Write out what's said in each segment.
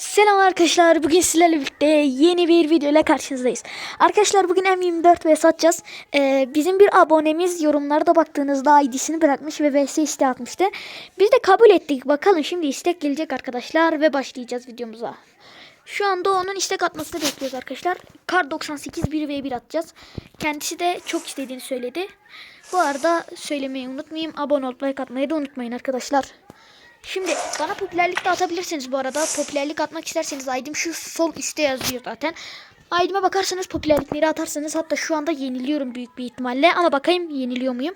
Selam arkadaşlar. Bugün sizlerle birlikte yeni bir video ile karşınızdayız. Arkadaşlar bugün M24 vs atacağız. Ee, bizim bir abonemiz yorumlarda baktığınızda ID'sini bırakmış ve vs iste atmıştı. Biz de kabul ettik. Bakalım şimdi istek gelecek arkadaşlar ve başlayacağız videomuza. Şu anda onun istek atmasını bekliyoruz arkadaşlar. Kar 98 1v1 atacağız. Kendisi de çok istediğini söyledi. Bu arada söylemeyi unutmayayım. Abone olup like atmayı da unutmayın arkadaşlar. Şimdi bana popülerlik de atabilirsiniz bu arada. Popülerlik atmak isterseniz ID'm şu sol üstte yazıyor zaten. ID'me bakarsanız popülerlikleri atarsanız hatta şu anda yeniliyorum büyük bir ihtimalle. Ama bakayım yeniliyor muyum?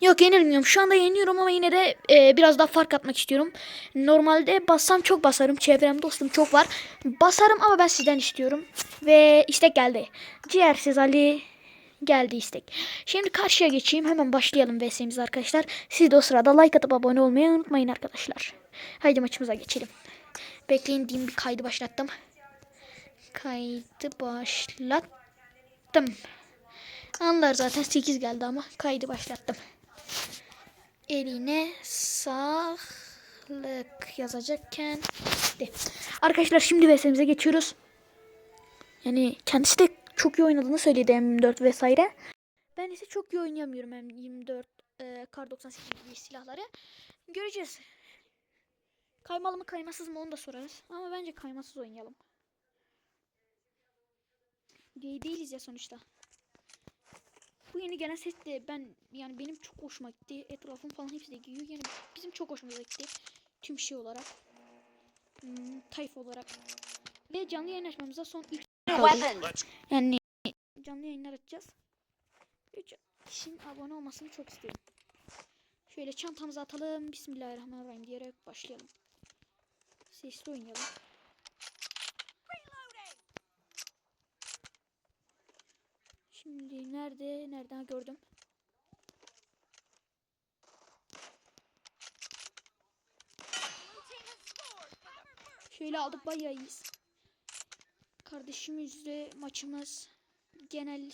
Yok yenilmiyorum. Şu anda yeniyorum ama yine de e, biraz daha fark atmak istiyorum. Normalde bassam çok basarım. Çevrem dostum çok var. Basarım ama ben sizden istiyorum. Ve istek geldi. Ciğersiz Ali geldi istek. Şimdi karşıya geçeyim. Hemen başlayalım VS'imize arkadaşlar. Siz de o sırada like atıp abone olmayı unutmayın arkadaşlar. Haydi maçımıza geçelim. Bekleyin diyeyim bir kaydı başlattım. Kaydı başlattım. Anlar zaten 8 geldi ama kaydı başlattım. Eline sağlık yazacakken de. Arkadaşlar şimdi VS'imize geçiyoruz. Yani kendisi de çok iyi oynadığını söyledi M24 vesaire. Ben ise çok iyi oynayamıyorum M24 e, Kar 98 gibi silahları. Göreceğiz. Kaymalı mı kaymasız mı onu da sorarız. Ama bence kaymasız oynayalım. Gay değiliz ya sonuçta. Bu yeni gelen set de ben yani benim çok hoşuma gitti. Etrafım falan hepsi de giyiyor. Yani bizim çok hoşumuza gitti. Tüm şey olarak. Hmm, tayfa olarak. Ve canlı yayın açmamıza son 3 kaldı. Yani canlı yayınlar açacağız. 3 kişinin abone olmasını çok istiyorum. Şöyle çantamızı atalım. Bismillahirrahmanirrahim diyerek başlayalım. Sesli oynayalım. Şimdi nerede? Nereden gördüm? Şöyle aldık bayağı iyiyiz. Kardeşimizle maçımız genel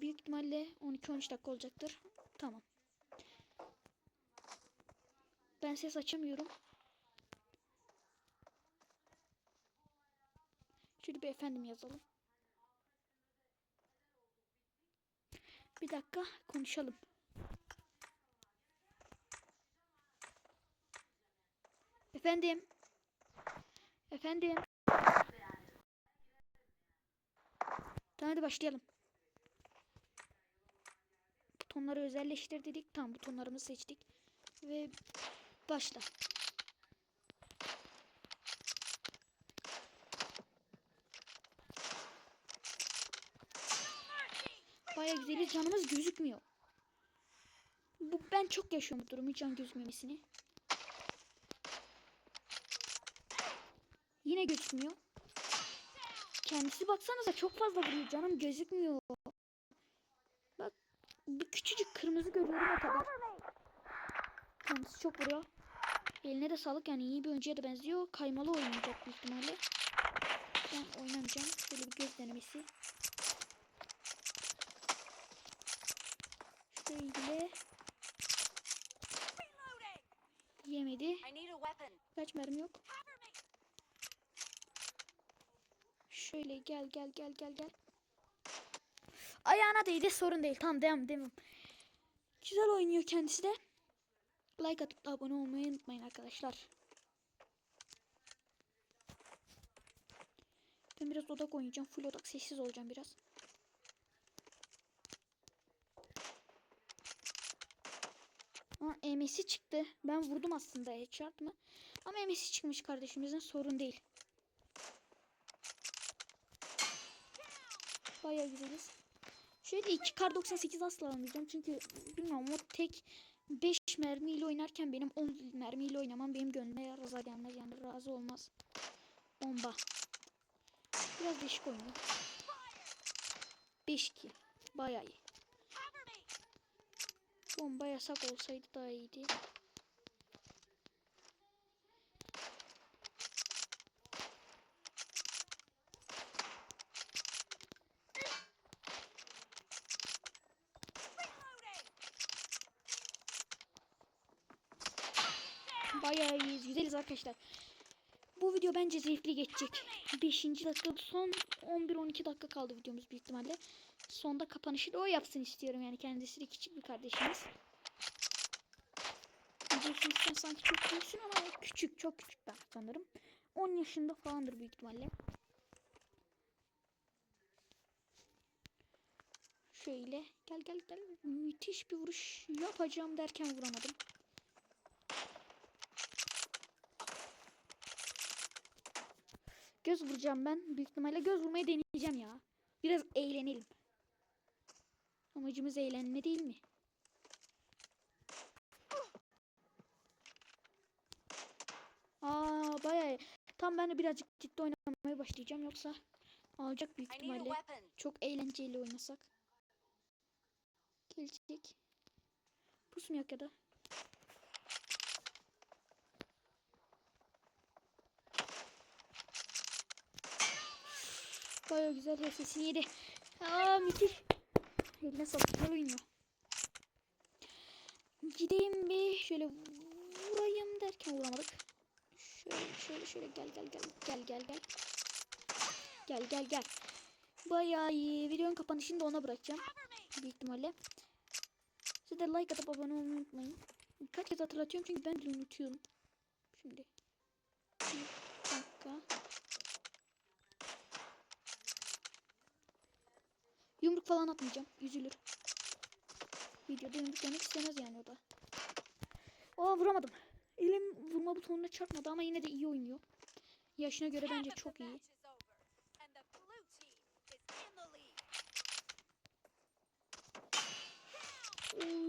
büyük ihtimalle 12-13 dakika olacaktır. Tamam. Ben ses açamıyorum. Şöyle bir efendim yazalım. Bir dakika konuşalım. Efendim. Efendim. Tamam hadi başlayalım. Butonları özelleştir dedik. Tamam butonlarımızı seçtik. Ve başla. Baya güzeliz. Canımız gözükmüyor. Bu ben çok yaşıyorum bu durumu can gözükmemesini. Yine gözükmüyor. Kendisi baksanıza çok fazla vuruyor. Canım gözükmüyor. Bak bir küçücük kırmızı görüyorum o kadar. Kendisi çok vuruyor. Eline de sağlık yani iyi bir oyuncuya da benziyor. Kaymalı oynayacak büyük ihtimalle. Ben oynamayacağım. Şöyle bir göz denemesi. Şöyle. Yemedi. Kaç mermi yok. Şöyle gel gel gel gel gel. Ayağına değdi sorun değil. Tamam devam devam. Güzel oynuyor kendisi de. Like atıp da abone olmayı unutmayın arkadaşlar. Ben biraz odak oynayacağım. Full odak sessiz olacağım biraz. Aa, MS'i çıktı. Ben vurdum aslında headshot mı? Ama MS'i çıkmış kardeşimizin sorun değil. Bayağı güzeliz. Şöyle 2 kar 98 asla almayacağım. Çünkü bilmiyorum o tek 5 mermiyle oynarken benim 10 mermiyle oynamam benim gönlüme razı gelmez. Yani razı olmaz. Bomba. Biraz değişik oynuyor. 5 kill. Bayağı iyi. Bomba yasak olsaydı daha iyiydi. Güzeliz arkadaşlar. Bu video bence zevkli geçecek. 5. dakika son 11-12 dakika kaldı videomuz büyük ihtimalle. Sonda kapanışı da o yapsın istiyorum yani kendisi de küçük bir kardeşimiz. Diyeceksiniz sen sanki çok büyüksün ama küçük çok küçük ben sanırım. 10 yaşında falandır büyük ihtimalle. Şöyle gel gel gel müthiş bir vuruş yapacağım derken vuramadım. Göz vuracağım ben. Büyük ihtimalle göz vurmayı deneyeceğim ya. Biraz eğlenelim. Amacımız eğlenme değil mi? Aa bayağı. Tam ben de birazcık ciddi oynamaya başlayacağım yoksa alacak büyük ihtimalle. Çok eğlenceli oynasak. Gelecek. Pusmuyor ya da. Baya güzel ya sesini yedi. Aa müthiş. Eline. Güzel oynuyor. Gideyim bir şöyle vurayım derken vuramadık. Şöyle şöyle şöyle gel gel gel gel gel gel. Gel gel gel. Bayağı iyi. Videonun kapanışını da ona bırakacağım. Büyük ihtimalle. Siz de like atıp abone olmayı unutmayın. Kaç kez hatırlatıyorum çünkü ben de unutuyorum. Şimdi. Bir dakika. Falan atmayacağım. Üzülür. Videoda yumruk yemek istemez yani o da. Aa vuramadım. Elim vurma butonuna çarpmadı ama yine de iyi oynuyor. Yaşına göre bence çok iyi. Oy.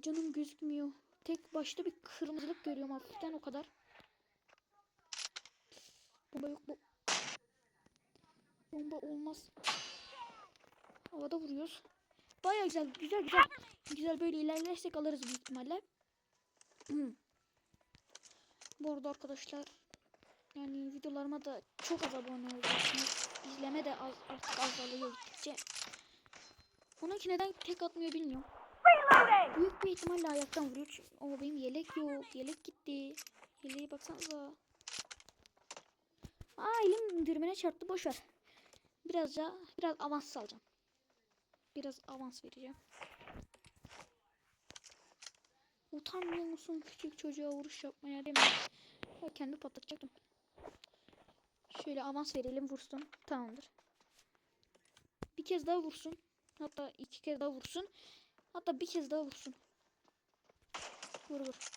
Canım gözükmüyor. Tek başta bir kırmızılık görüyorum hafiften o kadar. Bomba yok bu. Bomba olmaz. Havada vuruyoruz. Baya güzel, güzel güzel. Güzel böyle ilerlersek alırız büyük ihtimalle. Bu arada arkadaşlar yani videolarıma da çok az abone olacaksınız. İzleme de az, artık azalıyor gittikçe. Onunki neden tek atmıyor bilmiyorum. Büyük bir ihtimalle ayaktan vuruyor. Ama benim yelek yok. Yelek gitti. Yeleğe baksanıza. Aa elim dürbüne çarptı. Boş ver. Biraz avans alacağım. Biraz avans vereceğim. Utanmıyor musun küçük çocuğa vuruş yapmaya değil mi? Ya kendi patlatacaktım. Şöyle avans verelim vursun. Tamamdır. Bir kez daha vursun. Hatta iki kez daha vursun. Hatta bir kez daha vursun. Vur vur.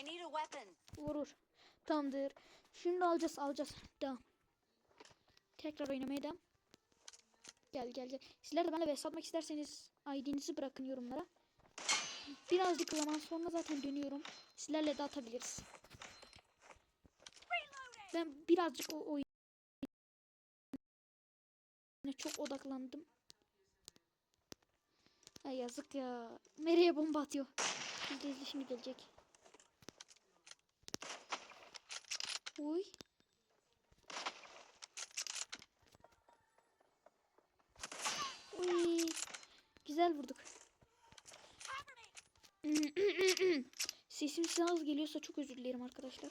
I need a weapon. Vurur. Tamamdır. Şimdi alacağız alacağız. Devam. Tekrar oynamaya devam. Gel gel gel. Sizler de benimle vs atmak isterseniz ID'nizi bırakın yorumlara. Birazcık zaman sonra zaten dönüyorum. Sizlerle de atabiliriz. Ben birazcık o oyuna çok odaklandım. Ay yazık ya. Nereye bomba atıyor? Yüz şimdi gelecek. Uy. Uy. Güzel vurduk. Sesim size az geliyorsa çok özür dilerim arkadaşlar.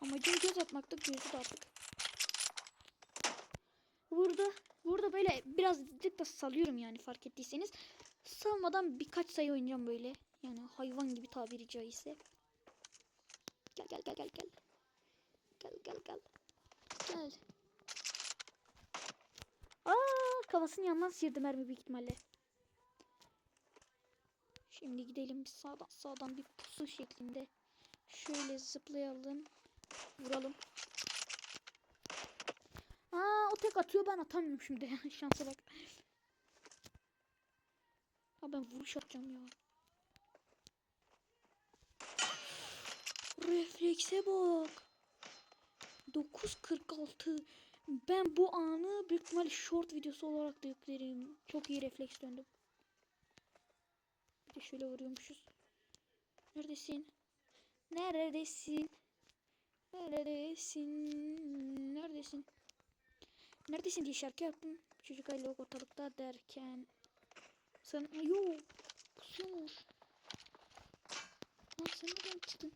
Amacım göz atmakta gözü de attık. Burada burada böyle birazcık da salıyorum yani fark ettiyseniz. Salmadan birkaç sayı oynayacağım böyle. Yani hayvan gibi tabiri caizse. Gel gel gel gel gel. Gel gel gel. Gel. Aa kafasının yanından sıyırdı mermi büyük ihtimalle. Şimdi gidelim bir sağdan sağdan bir pusu şeklinde. Şöyle zıplayalım. Vuralım. Aa o tek atıyor ben atamıyorum şimdi. Şansa bak. Ha ben vuruş atacağım ya. Reflekse bak. 9.46. Ben bu anı büyük ihtimalle short videosu olarak da yüklerim. Çok iyi refleks döndüm. Bir de şöyle vuruyormuşuz. Neredesin? Neredesin? Neredesin? Neredesin? Neredesin diye şarkı yaptım. Çocuk yok ortalıkta derken. Sen yok. Pusuyormuş. Lan sen nereden çıktın?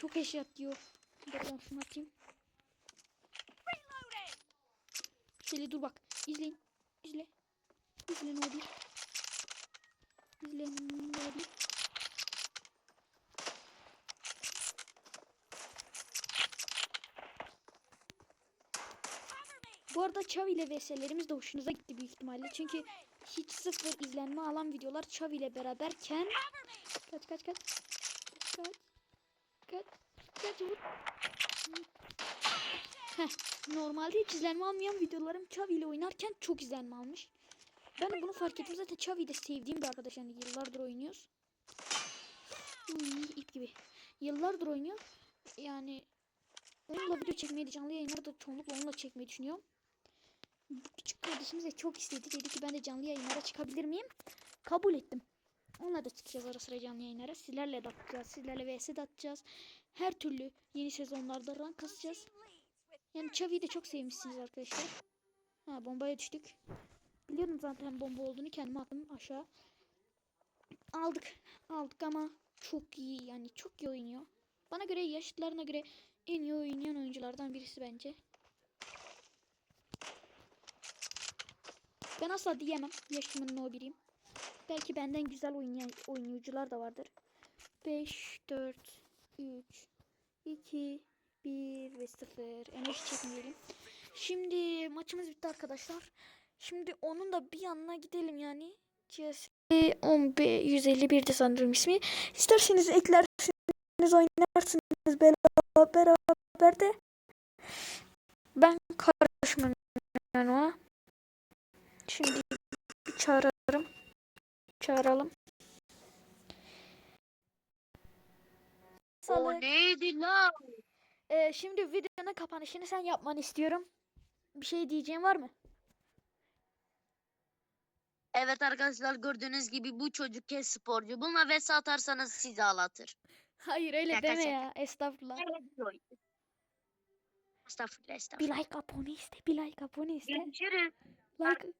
Çok eşya diyor. Buradan şunu atayım. Şöyle dur bak. İzleyin. İzle. İzle ne oluyor. İzle ne oluyor. Bu arada Çav ile VS'lerimiz de hoşunuza gitti büyük ihtimalle. Çünkü hiç sıfır izlenme alan videolar Çav ile beraberken kaç kaç kaç kaç normalde hiç izlenme almayan videolarım Çav ile oynarken çok izlenme almış. Ben bunu fark ettim. Zaten Çavi'yi de sevdiğim bir arkadaş. Yani yıllardır oynuyoruz. Uy, ip gibi. Yıllardır oynuyor. Yani onunla video çekmeyi de canlı yayınları da çoğunlukla onunla çekmeyi düşünüyorum. Küçük kardeşimiz de çok istedi. Dedi ki ben de canlı yayınlara çıkabilir miyim? Kabul ettim. Onunla da çıkacağız ara sıra canlı yayınlara. Sizlerle de atacağız. Sizlerle vs de atacağız. Her türlü yeni sezonlarda rank kasacağız. Yani Çavi'yi de çok sevmişsiniz arkadaşlar. Ha bombaya düştük. Biliyordum zaten bomba olduğunu kendime attım aşağı. Aldık. Aldık ama çok iyi yani çok iyi oynuyor. Bana göre yaşıtlarına göre en iyi oynayan oyunculardan birisi bence. Ben asla diyemem. Yaşımın no biriyim. Belki benden güzel oynayan oyuncular da vardır. 5, 4, 3, 2, 1 ve 0. Enerji çekmeyelim. Şimdi maçımız bitti arkadaşlar. Şimdi onun da bir yanına gidelim yani. CS 10B 151'de sanırım ismi. İsterseniz eklersiniz oynarsınız beraber, beraber de. Ben karışmam yani ona. Şimdi bir Çağıralım. Sağlık. neydi lan? Ee, şimdi videonun kapanışını sen yapmanı istiyorum. Bir şey diyeceğin var mı? Evet arkadaşlar gördüğünüz gibi bu çocuk kes sporcu. Bununla vs atarsanız sizi ağlatır. Hayır öyle Şaka deme şaka. ya. Estağfurullah. Estağfurullah Bir estağfurullah. like abone iste. Bir like abone iste. Görüşürüz. Like.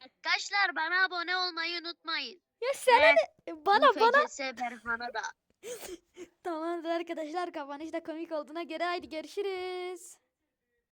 Arkadaşlar bana abone olmayı unutmayın. Ya sana Ve ne? Bana bu bana. Berhan'a da. Tamamdır arkadaşlar. Kapanış da komik olduğuna göre haydi görüşürüz.